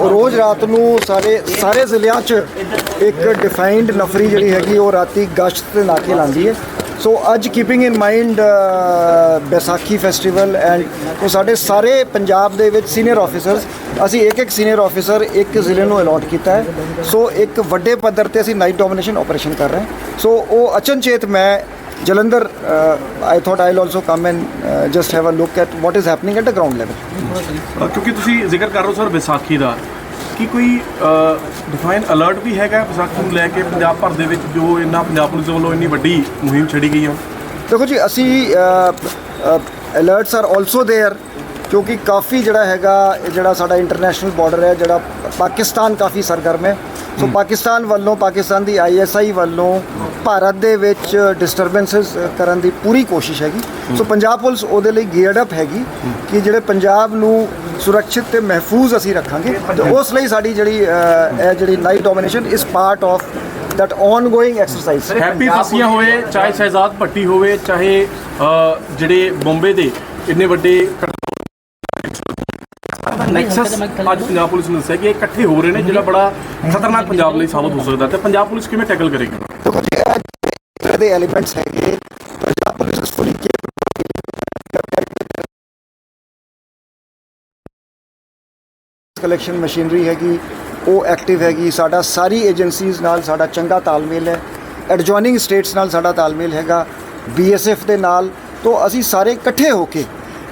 ਰੋਜ਼ ਰਾਤ ਨੂੰ ਸਾਰੇ ਸਾਰੇ ਜ਼ਿਲ੍ਹਿਆਂ 'ਚ ਇੱਕ ਡਿਫਾਈਨਡ ਨਫਰੀ ਜਿਹੜੀ ਹੈਗੀ, ਉਹ ਰਾਤੀ ਗਸ਼ਤ ਤੇ ਨਾਕੇ ਲਾਉਂਦੀ ਹੈ। ਸੋ ਅੱਜ keeping in mind Baisakhi festival and ਉਹ ਸਾਡੇ ਸਾਰੇ ਪੰਜਾਬ ਦੇ ਵਿੱਚ ਸੀਨੀਅਰ ਆਫੀਸਰਸ ਅਸੀਂ ਇੱਕ ਇੱਕ ਸੀਨੀਅਰ ਆਫੀਸਰ ਇੱਕ ਜ਼ਿਲ੍ਹੇ ਨੂੰ ਅਲਾਟ ਕੀਤਾ ਹੈ। ਸੋ ਇੱਕ ਵੱਡੇ ਪੱਧਰ ਤੇ ਅਸੀਂ ਨਾਈਟ ਡੋਮੀਨੇਸ਼ਨ ਆਪਰੇਸ਼ਨ ਕਰ ਰਹੇ ਹਾਂ। ਸੋ ਉਹ ਅਚਨਚੇਤ ਮੈਂ Jalandhar I thought I'll also come and just have a look at what is happening at a ground level uh, ਕਿਉਂਕਿ ਤੁਸੀਂ ਜ਼ਿਕਰ ਕਰ ਰਹੇ ਹੋ ਸਰ ਵਿਸਾਖੀ ਦਾ ਕੀ ਕੋਈ ਡਿਫਾਈਨ ਅਲਰਟ ਵੀ ਹੈਗਾ ਵਿਸਾਖੀ ਨੂੰ ਲੈ ਕੇ ਪੰਜਾਬ ਭਰ ਦੇ ਵਿੱਚ ਜੋ ਇੰਨਾ ਪੰਜਾਬ ਪੁਲਿਸ ਵੱਲੋਂ ਇੰਨੀ ਵੱਡੀ ਮੁਹਿੰਮ ਛੜੀ ਗਈ ਹੈ ਦੇਖੋ ਜੀ ਅਸੀਂ ਅਲਰਟਸ ਆਰ ਆਲਸੋ देयर ਕਿਉਂਕਿ ਕਾਫੀ ਜਿਹੜਾ ਹੈਗਾ ਇਹ ਜਿਹੜਾ ਸਾਡਾ ਇੰਟਰਨੈਸ਼ਨਲ ਬਾਰਡਰ ਹੈ ਜਿਹੜਾ ਪਾਕਿਸਤਾਨ ਕਾਫੀ ਸਰਗਰਮ ਹੈ ਸੋ ਪਾਕਿਸਤਾਨ ਵੱਲੋਂ ਪਾਕਿਸਤਾਨ ਦੀ ਆਈਐਸਆਈ ਵੱਲੋਂ ਭਾਰਤ ਦੇ ਵਿੱਚ ਡਿਸਟਰਬੈਂਸਸ ਕਰਨ ਦੀ ਪੂਰੀ ਕੋਸ਼ਿਸ਼ ਹੈਗੀ। ਸੋ ਪੰਜਾਬ ਪੁਲਿਸ ਉਹਦੇ ਲਈ ਗੀਅਰਡ ਅਪ ਹੈਗੀ ਕਿ ਜਿਹੜੇ ਪੰਜਾਬ ਨੂੰ ਸੁਰੱਖਿਅਤ ਤੇ ਮਹਿਫੂਜ਼ ਅਸੀਂ ਰੱਖਾਂਗੇ। ਤੇ ਉਸ ਲਈ ਸਾਡੀ ਜਿਹੜੀ ਇਹ ਜਿਹੜੀ night domination is part of that ongoing exercise happy ਫਸੀਆਂ ਹੋਏ ਚਾਹੇ ਸ਼ਹਿਜ਼ਾਦ ਭੱਟੀ ਹੋਵੇ ਚਾਹੇ ਜਿਹੜੇ ਬੰਬੇ ਦੇ ਇੰਨੇ ਵੱਡੇ ਨੈਕਸਸ ਅੱਜ ਪੰਜਾਬ ਪੁਲਿਸ ਨੇ ਦੱਸਿਆ ਕਿ ਇਕੱਠੇ ਹੋ ਰਹੇ ਨੇ ਜਿਹੜਾ ਬੜਾ ਖਤਰਨਾਕ ਪੰਜਾਬ ਲਈ ਸਾਬਤ ਹੋ ਸਕਦਾ। ਤੇ ਪੰਜਾਬ ਪੁਲਿਸ ਕਿਵੇਂ ਟੈਕਲ ਕਰੇਗੀ? ਜਿਹੜੇ ਐਲੀਮੈਂਟਸ ਹੈਗੇ ਪੰਜਾਬ ਪੁਲਿਸ ਇਸ ਫੁਲੀ ਕਲੈਕਸ਼ਨ ਮਸ਼ੀਨਰੀ ਹੈਗੀ, ਉਹ ਐਕਟਿਵ ਹੈਗੀ। ਸਾਡਾ ਸਾਰੀ ਏਜੰਸੀਜ਼ ਨਾਲ ਸਾਡਾ ਚੰਗਾ ਤਾਲਮੇਲ ਹੈ। ਐਡਜੋਇਨਿੰਗ ਸਟੇਟਸ ਨਾਲ ਸਾਡਾ ਤਾਲਮੇਲ ਹੈਗਾ। ਬੀਐਸਐਫ ਦੇ ਨਾਲ। ਤੋਂ ਅਸੀਂ ਸਾਰੇ ਇਕੱਠੇ ਹੋ ਕੇ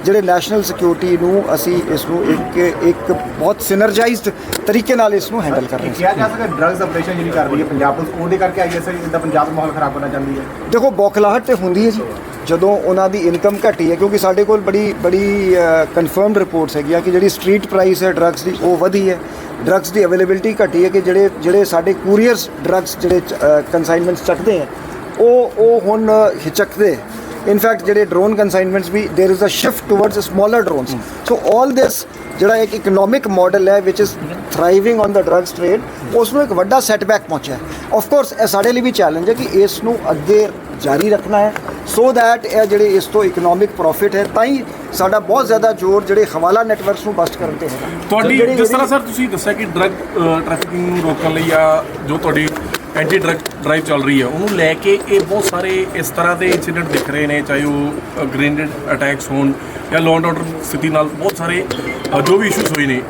ਜਿਹੜੇ ਨੈਸ਼ਨਲ ਸਿਕਿਉਰਿਟੀ ਨੂੰ ਅਸੀਂ ਇਸ ਨੂੰ ਇੱਕ ਇੱਕ ਬਹੁਤ ਸਿਨਰਜਾਈਜ਼ਡ ਤਰੀਕੇ ਨਾਲ ਇਸ ਨੂੰ ਹੈਂਡਲ ਕਰ ਰਹੇ ਹਾਂ ਕਿਹਾ ਜਾ ਸਕਦਾ ਡਰੱਗਸ ਆਪਰੇਸ਼ਨ ਜਿਹੜੀ ਕਰ ਰਹੀ ਹੈ ਪੰਜਾਬ ਪੁਲਿਸ ਉਹਦੇ ਕਰਕੇ ਆਈਐਸਆਈ ਜਿੱਦਾਂ ਪੰਜਾਬ ਦਾ ਮਾਹੌਲ ਖਰਾਬ ਕਰਨਾ ਚਾਹੁੰਦੀ ਹੈ। ਦੇਖੋ ਬੌਖਲਾਹਟ ਤੇ ਹੁੰਦੀ ਹੈ ਜੀ। ਜਦੋਂ ਉਹਨਾਂ ਦੀ ਇਨਕਮ ਘਟੀ ਹੈ ਕਿਉਂਕਿ ਸਾਡੇ ਕੋਲ ਬੜੀ ਬੜੀ ਕਨਫਰਮਡ ਰਿਪੋਰਟਸ ਹੈਗੀਆਂ ਕਿ ਜਿਹੜੀ ਸਟਰੀਟ ਪ੍ਰਾਈਸ ਹੈ ਡਰੱਗਸ ਦੀ ਉਹ ਵਧੀ ਹੈ। ਡਰੱਗਸ ਦੀ ਅਵੇਲੇਬਿਲਿਟੀ ਘਟੀ ਹੈ ਕਿ ਜਿਹੜੇ ਜਿਹੜੇ ਸਾਡੇ ਕੂਰੀਅਰਸ ਡਰੱਗਸ ਜਿਹੜੇ ਕਨਸਾਈਨਮੈਂਟਸ ਚੱਕਦੇ ਹੈ ਉਹ ਉਹ ਹੁਣ ਹਿਚਕਦੇ ਇਨਫੈਕਟ ਜਿਹੜੇ drone consignments we there is a shift towards smaller drones so all this ਜਿਹੜਾ ਇੱਕ ਇਕਨੋਮਿਕ ਮਾਡਲ ਹੈ ਵਿਚ is thriving on the drugs trade ਉਸ ਨੂੰ ਇੱਕ ਵੱਡਾ ਸੈਟਬੈਕ ਪਹੁੰਚਿਆ ਆਫ ਕੋਰਸ ਇਹ ਸਾਡੇ ਲਈ ਵੀ ਚੈਲੰਜ ਹੈ ਕਿ ਇਸ ਨੂੰ ਅੱਗੇ ਜਾਰੀ ਰੱਖਣਾ ਹੈ ਸੋ ਦੈਟ ਇਹ ਜਿਹੜੇ ਇਸ ਤੋਂ ਇਕਨੋਮਿਕ ਪ੍ਰੋਫਿਟ ਹੈ ਤਾਂ ਹੀ ਸਾਡਾ ਬਹੁਤ ਜ਼ਿਆਦਾ ਜ਼ੋਰ ਜਿਹੜੇ ਹਵਾਲਾ ਨੈਟਵਰਕਸ ਨੂੰ ਬਸਟ ਕਰਨ ਤੇ ਹੈਗਾ ਤੁਹਾਡੀ ਜਿਹੜੀ- ਜਿਸ ਤਰ੍ਹਾਂ ਸਰ ਤੁਸੀਂ ਦੱਸਿਆ ਕਿ ਡਰੱਗ ਟ੍ਰੈਫਿਕਿੰਗ ਨੂੰ ਰੋਕਣ ਲਈ ਆ ਜੋ ਤੁਹਾਡੀ ਐਂਟੀ ਡਰੱਗ ਡਰਾਈਵ ਚੱਲ ਰਹੀ ਹੈ। ਉਹਨੂੰ ਲੈ ਕੇ ਇਹ ਬਹੁਤ ਸਾਰੇ ਇਸ ਤਰ੍ਹਾਂ ਦੇ ਇਨਸੀਡੈਂਟ ਦਿਖ ਰਹੇ ਨੇ, ਚਾਹੇ ਉਹ ਗ੍ਰੇਨੇਡ ਅਟੈਕਸ ਹੋਣ ਜਾਂ ਲਾਅ ਐਂਡ ਆਰਡਰ ਸਥਿਤੀ ਨਾਲ ਬਹੁਤ ਸਾਰੇ ਜੋ ਵੀ ਇਸ਼ੂਸ ਹੋਏ ਨੇ,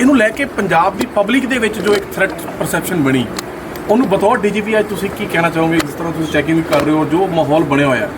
ਇਹਨੂੰ ਲੈ ਕੇ ਪੰਜਾਬ ਦੀ ਪਬਲਿਕ ਦੇ ਵਿੱਚ ਜੋ ਇੱਕ ਥ੍ਰੈਟ ਪਰਸੈਪਸ਼ਨ ਬਣੀ, ਉਹਨੂੰ ਬਤੌਰ ਡੀਜੀਪੀ ਅੱਜ ਤੁਸੀਂ ਕੀ ਕਹਿਣਾ ਚਾਹੋਗੇ, ਜਿਸ ਤਰ੍ਹਾਂ ਤੁਸੀਂ ਚੈਕਿੰਗ ਵੀ ਕਰ ਰਹੇ ਹੋ, ਜੋ ਮਾਹੌਲ ਬਣਿਆ ਹੋਇਆ।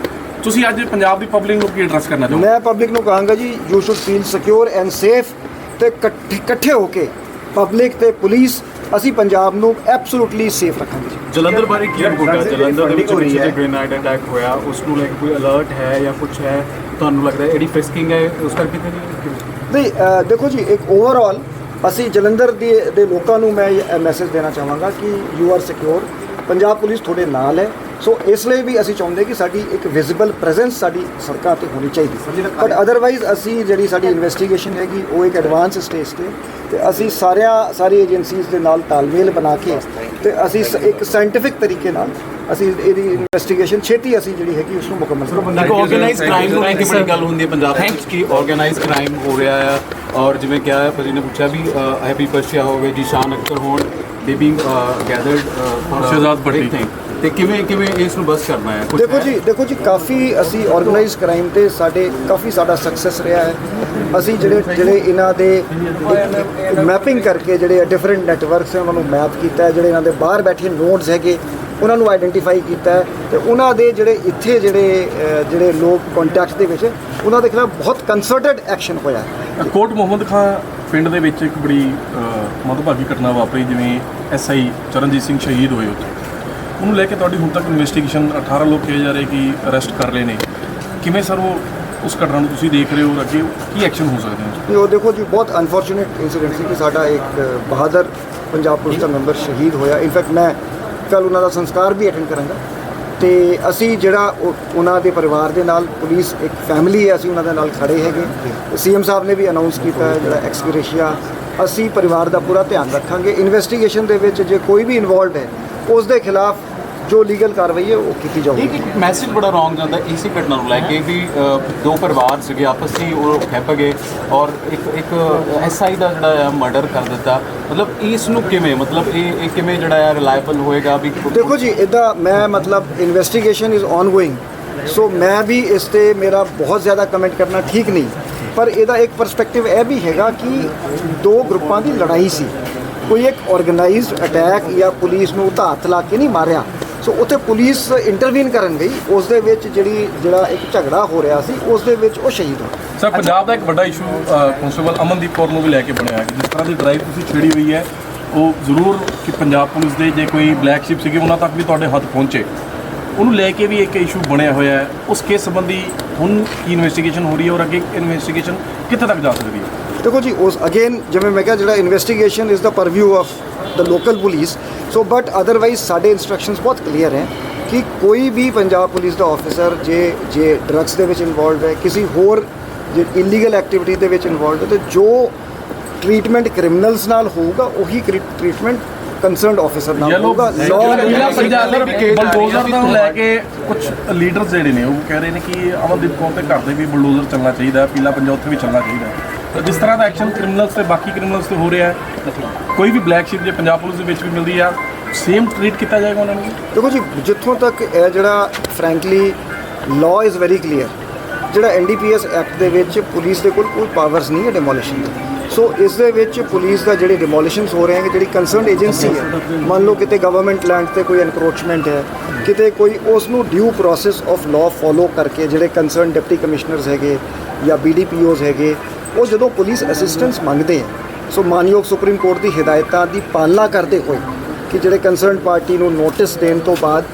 ਤੁਸੀਂ ਅੱਜ ਪੰਜਾਬ ਦੀ ਪਬਲਿਕ ਨੂੰ ਕੀ ਐਡਰੈਸ ਕਰਨਾ ਚਾਹੋਗੇ? ਮੈਂ ਪਬਲਿਕ ਨੂੰ ਕਹਾਂਗਾ ਜੀ you should feel secure and safe ਤੇ ਇਕੱਠੇ ਇਕੱਠੇ ਹੋ ਕੇ ਪਬਲਿਕ ਤੇ ਪੁਲਿਸ ਅਸੀਂ ਪੰਜਾਬ ਨੂੰ ਐਬਸੋਲੂਟਲੀ ਸੇਫ ਰੱਖਾਂਗੇ। ਜੀ ਜਲੰਧਰ ਬਾਰੇ ਕੀ ਰਿਪੋਰਟ ਹੈ ਜਲੰਧਰ ਦੇ ਵਿੱਚ ਹੋ ਰਹੀ ਪਿੱਛੇ ਹੈ। ਗ੍ਰੇਨਾਈਡ ਅਟੈਕ ਹੋਇਆ ਉਸ ਨੂੰ ਲੈ ਕੇ ਕੋਈ ਅਲਰਟ ਹੈ ਜਾਂ ਕੁਝ ਹੈ? ਤੁਹਾਨੂੰ ਲੱਗਦਾ ਹੈ ਇਹਦੀ ਫਿਸਕਿੰਗ ਹੈ ਉਸ ਕਰਕੇ ਤੇ ਨਹੀਂ? ਨਹੀਂ ਅ, ਦੇਖੋ ਜੀ ਇੱਕ ਓਵਰਆਲ ਅਸੀਂ ਜਲੰਧਰ ਦੇ ਦੇ ਲੋਕਾਂ ਨੂੰ ਮੈਂ ਇਹ ਮੈਸੇਜ ਦੇਣਾ ਚਾਹਾਂਗਾ ਕਿ you are secure Punjab police ਤੁਹਾਡੇ ਨਾਲ ਹੈ। ਸੋ ਇਸ ਲਈ ਵੀ ਅਸੀਂ ਚਾਹੁੰਦੇ ਕਿ ਸਾਡੀ ਇੱਕ ਵਿਜ਼ੀਬਲ ਪ੍ਰੈਜ਼ੈਂਸ ਸਾਡੀ ਸੜਕਾਂ ਤੇ ਹੋਣੀ ਚਾਹੀਦੀ। ਬਟ ਅਦਰਵਾਈਜ਼ ਅਸੀਂ ਜਿਹੜੀ ਸਾਡੀ ਇਨਵੈਸਟੀਗੇਸ਼ਨ ਹੈਗੀ ਉਹ ਇੱਕ ਐਡਵਾਂਸ ਸਟੇਜ ਤੇ ਤੇ ਅਸੀਂ ਸਾਰਿਆਂ ਸਾਰੀ ਏਜੰਸੀਜ਼ ਦੇ ਨਾਲ ਤਾਲਮੇਲ ਬਣਾ ਕੇ ਤੇ ਅਸੀਂ ਇੱਕ ਸਾਇੰਟਿਫਿਕ ਤਰੀਕੇ ਨਾਲ ਅਸੀਂ ਇਹਦੀ ਇਨਵੈਸਟੀਗੇਸ਼ਨ ਛੇਤੀ ਅਸੀਂ ਜਿਹੜੀ ਹੈਗੀ ਉਸ ਨੂੰ ਮੁਕੰਮਲ ਕਰਾਂਗੇ। ਇੱਕ ਆਰਗੇਨਾਈਜ਼ ਕ੍ਰਾਈਮ ਨੂੰ ਲੈ ਕੇ ਬੜੀ ਗੱਲ ਹੁੰਦੀ ਹੈ ਪੰਜਾਬ ਵਿੱਚ ਕਿ ਆਰਗੇਨਾਈਜ਼ ਕ੍ਰਾਈਮ ਹੋ ਰਿਹਾ ਹੈ ਔਰ ਜਿਵੇਂ ਕਿਹਾ ਹੈ ਭਾਜੀ ਨੇ ਪੁੱਛਿਆ ਵੀ ਹੈਪੀ ਪਰਸ਼ੀਆ ਹੋਵੇ ਜੀਸ਼ਾਨ ਅਖਤਰ ਹੋਣ ਦੇ ਗੈਦਰਡ ਸ਼ਹਿਜ਼ਾਦ ਭੱਟੀ। ਤੇ ਕਿਵੇਂ ਕਿਵੇਂ ਇਸ ਨੂੰ ਬਸ ਕਰਨਾ ਹੈ? ਕੁਛ ਦੇਖੋ ਹੈ? ਜੀ ਦੇਖੋ ਜੀ ਕਾਫੀ ਅਸੀਂ ਆਰਗੇਨਾਈਜ਼ ਕ੍ਰਾਈਮ ਤੇ ਸਾਡੇ ਕਾਫੀ ਸਾਡਾ ਸਕਸੈਸ ਰਿਹਾ ਹੈ। ਅਸੀਂ ਜਿਹੜੇ ਜਿਹੜੇ ਇਹਨਾਂ ਦੇ ਮੈਪਿੰਗ ਕਰਕੇ ਜਿਹੜੇ ਡਿਫਰੈਂਟ ਨੈਟਵਰਕਸ ਹੈ ਉਹਨਾਂ ਨੂੰ ਮੈਪ ਕੀਤਾ ਹੈ ਜਿਹੜੇ ਇਹਨਾਂ ਦੇ ਬਾਹਰ ਬੈਠੇ ਨੋਡਸ ਹੈਗੇ ਉਹਨਾਂ ਨੂੰ ਆਈਡੈਂਟੀਫਾਈ ਕੀਤਾ ਹੈ। ਤੇ ਉਹਨਾਂ ਦੇ ਜਿਹੜੇ ਇੱਥੇ ਜਿਹੜੇ ਅਹ, ਜਿਹੜੇ ਲੋਕ ਕੰਟੈਕਟ ਦੇ ਵਿੱਚ ਉਹਨਾਂ ਦੇ ਖਿਲਾਫ ਬਹੁਤ ਕੰਸਰਟਡ ਐਕਸ਼ਨ ਹੋਇਆ ਹੈ। ਕੋਟ ਮੁਹੰਮਦ ਖਾਂ ਪਿੰਡ ਦੇ ਵਿੱਚ ਇੱਕ ਬੜੀ ਅ, ਮੰਦਭਾਗੀ ਘਟਨਾ ਵਾਪਰੀ ਜਿਵੇਂ ਐਸਆਈ ਚਰਨਜੀਤ ਸਿੰਘ ਸ਼ਹੀਦ ਹੋਏ ਉੱਥੇ। ਉਹਨੂੰ ਲੈ ਕੇ ਤੁਹਾਡੀ ਹੁਣ ਤੱਕ ਇਨਵੈਸਟੀਗੇਸ਼ਨ 18 ਲੋਕ ਕਿਹਾ ਜਾ ਰਹੇ ਕਿ ਅਰੈਸਟ ਕਰ ਲਏ ਨੇ। ਕਿਵੇਂ ਸਰ ਉਹ ਉਸ ਘਟਨਾ ਨੂੰ ਤੁਸੀਂ ਦੇਖ ਰਹੇ ਹੋ ਅੱਗੇ ਕੀ ਐਕਸ਼ਨ ਹੋ ਸਕਦੇ ਨੇ ਤੇ ਉਹ ਦੇਖੋ ਜੀ, ਬਹੁਤ ਅਨਫੋਰਚੂਨੇਟ ਇਨਸੀਡੈਂਟ ਸੀ ਕਿ ਸਾਡਾ ਇੱਕ ਬਹਾਦਰ ਪੰਜਾਬ ਪੁਲਿਸ ਦਾ ਮੈਂਬਰ ਸ਼ਹੀਦ ਹੋਇਆ। ਇਨਫੈਕਟ ਮੈਂ ਕੱਲ ਉਹਨਾਂ ਦਾ ਸੰਸਕਾਰ ਵੀ ਅਟੈਂਡ ਕਰਾਂਗਾ। ਤੇ ਅਸੀਂ ਜਿਹੜਾ ਉਹ- ਉਹਨਾਂ ਦੇ ਪਰਿਵਾਰ ਦੇ ਨਾਲ ਪੁਲਿਸ ਇੱਕ ਫੈਮਿਲੀ ਹੈ, ਅਸੀਂ ਉਹਨਾਂ ਦੇ ਨਾਲ ਖੜੇ ਹੈਗੇ। ਸੀਐਮ ਸਾਹਿਬ ਨੇ ਵੀ ਅਨਾਉਂਸ ਕੀਤਾ ਜਿਹੜਾ ਐਕਸਗ੍ਰੇਸ਼ੀਆ ਅਸੀਂ ਪਰਿਵਾਰ ਦਾ ਪੂਰਾ ਧਿਆਨ ਰੱਖਾਂਗੇ। ਇਨਵੈਸਟੀਗੇਸ਼ਨ ਦੇ ਵਿੱਚ ਜੇ ਕੋਈ ਵੀ ਇਨਵੋਲਡ ਹੈ, ਉਸ ਦੇ ਖਿਲਾਫ ਜੋ ਲੀਗਲ ਕਾਰਵਾਈ ਹੈ ਉਹ ਕੀਤੀ ਜਾਊਗੀ। ਇੱਕ ਮੈਸੇਜ ਬੜਾ ਰੋਂਗ ਜਾਂਦਾ ਇਸੇ ਘਟਨਾ ਨੂੰ ਲੈ ਕੇ ਵੀ ਦੋ ਪਰਿਵਾਰ ਸੀਗੇ ਆਪਸ 'ਚ ਹੀ ਉਹ ਖੱਪ ਗਏ ਔਰ ਇੱਕ ਇੱਕ ਐਸਆਈ ਦਾ ਜਿਹੜਾ ਹੈ ਮਰਡਰ ਕਰ ਦਿੱਤਾ। ਮਤਲਬ ਇਸ ਨੂੰ ਕਿਵੇਂ ਮਤਲਬ ਇਹ ਇਹ ਕਿਵੇਂ ਜਿਹੜਾ ਹੈ ਰਿਲਾਇਬਲ ਹੋਏਗਾ ਵੀ ਦੇਖੋ ਜੀ ਇਦਾਂ ਮੈਂ ਮਤਲਬ ਇਨਵੈਸਟੀਗੇਸ਼ਨ ਇਜ਼ ਆਨਗੋਇੰਗ ਸੋ ਮੈਂ ਵੀ ਇਸ ਤੇ ਮੇਰਾ ਬਹੁਤ ਜ਼ਿਆਦਾ ਕਮੈਂਟ ਕਰਨਾ ਠੀਕ ਨਹੀਂ। ਪਰ ਇਹਦਾ ਇੱਕ ਪਰਸਪੈਕਟਿਵ ਇਹ ਵੀ ਹੈਗਾ ਕਿ ਦੋ ਗਰੁੱਪਾਂ ਦੀ ਲੜਾਈ ਸੀ। ਕੋਈ ਇੱਕ ਆਰਗੇਨਾਈਜ਼ਡ ਅਟੈਕ ਜਾਂ ਪੁਲਿਸ ਨੂੰ ਹੱਥ ਲਾ ਕੇ ਨਹੀਂ ਮਾਰਿਆ। ਸੋ ਉੱਥੇ ਪੁਲਿਸ ਇੰਟਰਵੀਨ ਕਰਨ ਗਈ। ਉਸ ਦੇ ਵਿੱਚ ਜਿਹੜੀ ਜਿਹੜਾ ਇੱਕ ਝਗੜਾ ਹੋ ਰਿਹਾ ਸੀ ਉਸ ਦੇ ਵਿੱਚ ਉਹ ਸ਼ਹੀਦ ਹੋ ਗਏ। ਸਰ ਪੰਜਾਬ ਦਾ ਇੱਕ ਵੱਡਾ ਇਸ਼ੂ ਕਨਸਟੇਬਲ ਅਮਨਦੀਪ ਕੌਰ ਨੂੰ ਵੀ ਲੈ ਕੇ ਬਣਿਆ ਹੈ। ਜਿਸ ਤਰ੍ਹਾਂ ਦੀ ਡਰਾਈਵ ਤੁਸੀਂ ਛੇੜੀ ਹੋਈ ਹੈ ਉਹ ਜ਼ਰੂਰ ਕਿ ਪੰਜਾਬ ਪੁਲਿਸ ਦੇ ਜੇ ਕੋਈ ਬਲੈਕ ਸ਼ਿਪ ਸੀਗੇ ਉਹਨਾਂ ਤੱਕ ਵੀ ਤੁਹਾਡੇ ਹੱਥ ਪਹੁੰਚੇ। ਉਹਨੂੰ ਲੈ ਕੇ ਵੀ ਇੱਕ ਇਸ਼ੂ ਬਣਿਆ ਹੋਇਆ ਹੈ। ਉਸ ਕੇਸ ਸੰਬੰਧੀ ਹੁਣ ਕੀ ਇਨਵੈਸਟੀਗੇਸ਼ਨ ਹੋ ਰਹੀ ਹੈ ਔਰ ਅੱਗੇ ਇਨਵੈਸਟੀਗੇਸ਼ਨ ਕਿੱਥੇ ਤੱਕ ਜਾ ਸਕਦੀ ਹੈ? ਦੇਖੋ ਜੀ ਉਸ ਅਗੇਨ ਜਿਵੇਂ ਮੈਂ ਕਿਹਾ ਜਿਹੜਾ investigation is the purview of the local police so but otherwise ਸਾਡੇ ਇਨਸਟਰਕਸ਼ਨਸ ਬਹੁਤ ਕਲੀਅਰ ਹੈ ਕਿ ਕੋਈ ਵੀ ਪੰਜਾਬ ਪੁਲਿਸ ਦਾ ਆਫੀਸਰ ਜੇ ਜੇ ਡਰੱਗਸ ਦੇ ਵਿੱਚ ਇਨਵੋਲਵਡ ਹੈ ਕਿਸੇ ਹੋਰ ਜੇ ਇਲੀਗਲ ਐਕਟੀਵਿਟੀ ਦੇ ਵਿੱਚ ਇਨਵੋਲਵਡ ਹੈ ਤੇ ਜੋ ਟ੍ਰੀਟਮੈਂਟ ਕ੍ਰਿਮੀਨਲਸ ਨਾਲ ਹੋਊਗਾ ਉਹੀ ਟ੍ਰੀਟਮੈਂਟ ਕੰਸਰਨਡ ਆਫੀਸਰ ਨਾਲ ਹੋਊਗਾ। ਲਾਅ ਪੰਜਾਬ ਹੈ ਬਲਡੋਜ਼ਰ ਤੋਂ ਲੈ ਕੇ ਕੁਝ ਲੀਡਰਸ ਜਿਹੜੇ ਨੇ ਉਹ ਕਹਿ ਰਹੇ ਨੇ ਕਿ ਅਮਨਦੀਪ ਕੌਰ ਦੇ ਘਰ ਦੇ ਵੀ ਬਲਡੋਜ਼ਰ ਚੱਲਣਾ ਚਾਹੀਦਾ ਪੀਲਾ ਪੰਜਾਬ ਉੱਥੇ ਵੀ ਚੱਲਣਾ ਚਾਹੀਦਾ ਜਿਸ ਤਰ੍ਹਾਂ ਦਾ ਐਕਸ਼ਨ ਕ੍ਰਿਮੀਨਲਸ ਤੇ ਬਾਕੀ ਕ੍ਰਿਮੀਨਲਸ ਤੇ ਹੋ ਰਿਹਾ ਹੈ, ਕੋਈ ਵੀ ਬਲੈਕ ਸ਼ਿਪ ਜੇ ਪੰਜਾਬ ਪੁਲਿਸ ਦੇ ਵਿੱਚ ਵੀ ਮਿਲਦੀ ਆ ਸੇਮ ਟ੍ਰੀਟ ਕੀਤਾ ਜਾਏਗਾ ਉਹਨਾਂ ਨੂੰ। ਦੇਖੋ ਜੀ, ਜਿੱਥੋਂ ਤੱਕ ਇਹ ਜਿਹੜਾ frankly law is very clear ਜਿਹੜਾ ਐਨਡੀਪੀਐਸ ਐਕਟ ਦੇ ਵਿੱਚ ਪੁਲਿਸ ਦੇ ਕੋਲ ਕੋਈ ਪਾਵਰਸ ਨਹੀਂ ਹੈ ਡਿਮੋਲਿਸ਼ਨ ਦੀ। ਸੋ ਇਸ ਦੇ ਵਿੱਚ ਪੁਲਿਸ ਦਾ ਜਿਹੜੇ ਡਿਮੋਲੀਸ਼ਨਸ ਹੋ ਰਹੇ ਹਨ ਜਿਹੜੀ ਕੰਸਰਨਡ ਏਜੰਸੀ ਹੈ, ਮੰਨ ਲਓ ਕਿਤੇ ਗਵਰਨਮੈਂਟ ਲੈਂਡ ਤੇ ਕੋਈ ਐਨਕਰੋਚਮੈਂਟ ਹੈ, ਕਿਤੇ ਕੋਈ ਉਸ ਨੂੰ due process of law follow ਕਰਕੇ ਜਿਹੜੇ ਕੰਸਰਨ ਡਿਪਟੀ ਕਮਿਸ਼ਨਰਸ ਹੈਗੇ ਜਾਂ ਬੀਡੀਪੀਓਜ਼ ਹੈਗੇ ਉਹ ਜਦੋਂ ਪੁਲਿਸ ਅਸਿਸਟੈਂਸ ਮੰਗਦੇ ਹੈ ਸੋ ਮਾਨਯੋਗ ਸੁਪਰੀਮ ਕੋਰਟ ਦੀ ਹਦਾਇਤਾਂ ਦੀ ਪਾਲਣਾ ਕਰਦੇ ਹੋਏ ਕਿ ਜਿਹੜੇ ਕੰਸਰਨਡ ਪਾਰਟੀ ਨੂੰ ਨੋਟਿਸ ਦੇਣ ਤੋਂ ਬਾਅਦ